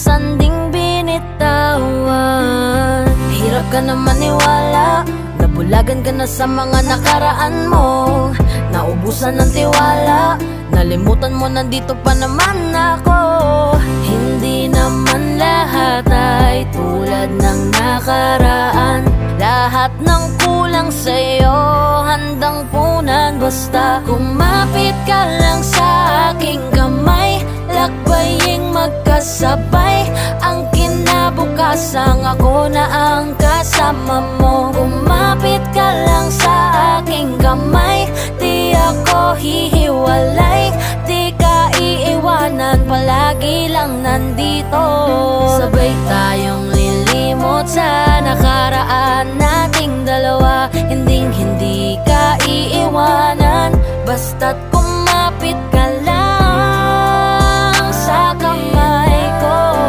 sanding binitawan. Hirap ka na maniwala. Nabulagan ka na sa mga nakaraan mo. Naubusan ng tiwala. Nalimutan mo nandito pa naman ako. Hindi naman lahat ay tulad ng nakaraan. Lahat ng kulang sa'yo handang punan. Basta kumapit ka lang sa aking kamay Lakbaying magkasabay. Ang kinabukasan ako na ang kasama mo. Kumapit ka lang sa aking kamay. Di ako hihiwalay Di ka iiwanan. Palagi lang nandito. Sabay tayong lilimot sa nakaraan nating dalawa. Hinding hindi ka iiwanan. Basta't kumapit ka